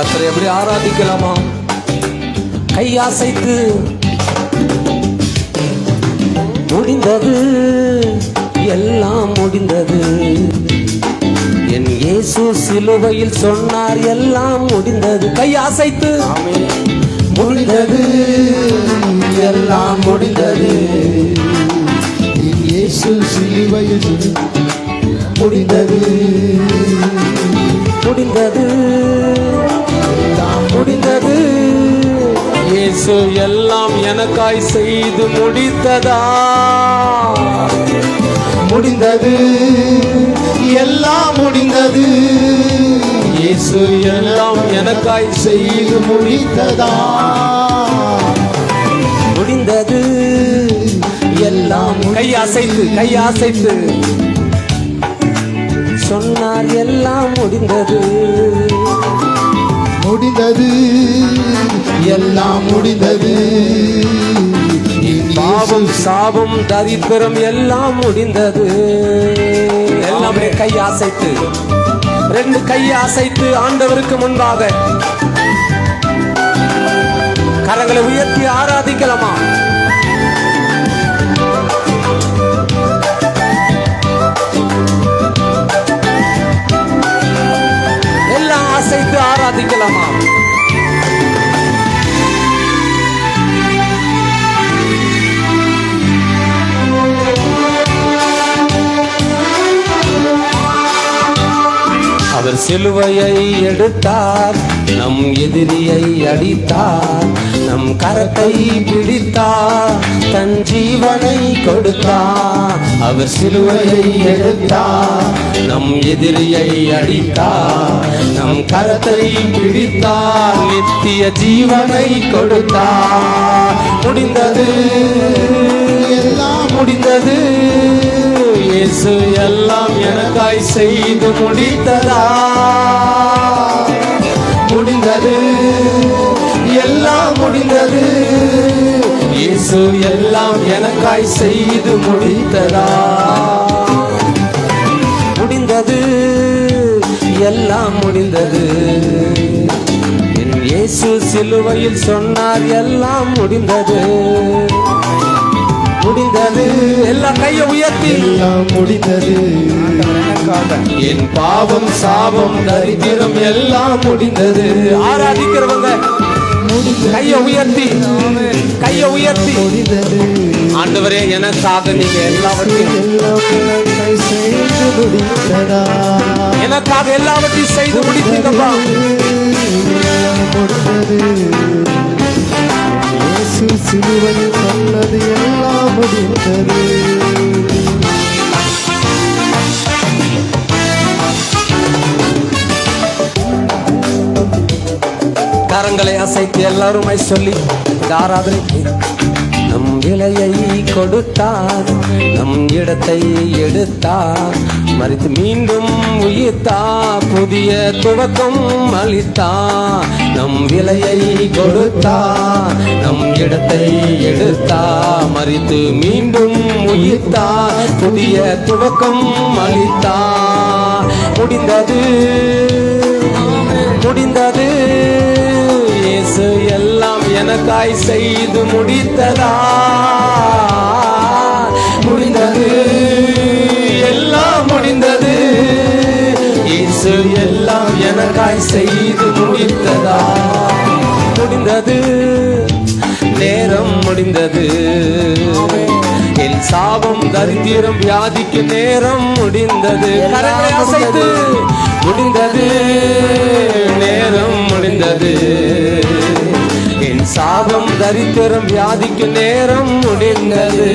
அப்படி ஆராதிக்கலாமா? கையாசைத்து முடிந்தது எல்லாம் முடிந்தது. என் இயேசு சிலுவையில் சொன்னார் எல்லாம் முடிந்தது. கையாசைத்து முடிந்தது எல்லாம் முடிந்தது. என் இயேசு சிலுவையில் முடிந்தது முடிந்தது. முடிந்தது. இயேசு எல்லாம் எனக்காய் செய்து முடித்ததா? முடிந்தது. எல்லாம் முடிந்தது. இயேசு எல்லாம் எனக்காய் செய்து முடித்ததா? முடிந்தது. எல்லாம் கையாசைத்து கையாசைத்து சொன்னார் எல்லாம் முடிந்தது. முடிந்தது. பாவம் சாபம் தரித்திரம் எல்லாம் முடிந்தது. எல்லாமே கையாசைத்து ரெண்டு கையாசைத்து ஆண்டவருக்கு முன்பாக கரங்களை உயர்த்தி ஆராதிக்கலாமா? அவர் சிலுவையை எடுத்தார். நம் எதிரியை அடித்தார். நம் கரத்தை பிடித்தார். தன் ஜீவனை கொடுத்தார். அவர் சிலுவையை எடுத்தார். நம் எதிரியை அடித்தார். நம் கரத்தை பிடித்தார். நித்திய ஜீவனை கொடுத்தார். முடிந்தது. எல்லாம் முடிந்தது. இயேசு எல்லாம் எனக்காய் செய்து முடித்ததா? முடிந்தது. எல்லாம் முடிந்தது. இயேசு எல்லாம் எனக்காய் செய்து முடித்ததா? முடிந்தது. எல்லாம் முடிந்தது. என் இயேசு சிலுவையில் சொன்னார் எல்லாம் முடிந்தது. முடிந்தது. எல்லா கையை உயர்த்தி. எல்லாம் முடிந்தது. என் பாவம் சாபம் தரித்திரம் எல்லாம் முடிந்தது. ஆராதிக்கிறவங்க கைய உயர்த்தி கைய உயர்த்தி. முடிந்தது. ஆண்டவரே எனக்காக நீங்க எல்லாவற்றையும் செய்து முடித்ததா? எனக்காக எல்லாவற்றையும் செய்து முடித்தீங்கப்பா. முடிந்தது. இயேசு கரங்களை அசைத்து எல்லாருமே சொல்லி இந்த ஆராதனைக்கு நம் விலையை கொடுத்தார் நம் இடத்தை எடுத்தார். மறித்து மீண்டும் உயிர்த்தா புதிய துவக்கம் அளித்தா. நம் விலையை கொடுத்தார் இடத்தை எடுத்தா மறித்து மீண்டும் உயிர்த்தா புதிய துவக்கம் அளித்தா. முடிந்தது முடிந்தது. இயேசு எல்லாம் எனக்காய் செய்து முடித்ததா? முடிந்தது எல்லாம் முடிந்தது. இயேசு எல்லாம் எனக்காய் செய்து முடித்ததா? முடிந்தது. என் சாபம் தரித்திரம் வியாதிக்கு நேரம் முடிந்தது. கரங்களை அசைத்து முடிந்தது. நேரம் முடிந்தது. என் சாபம் தரித்திரம் வியாதிக்கு நேரம் முடிந்தது.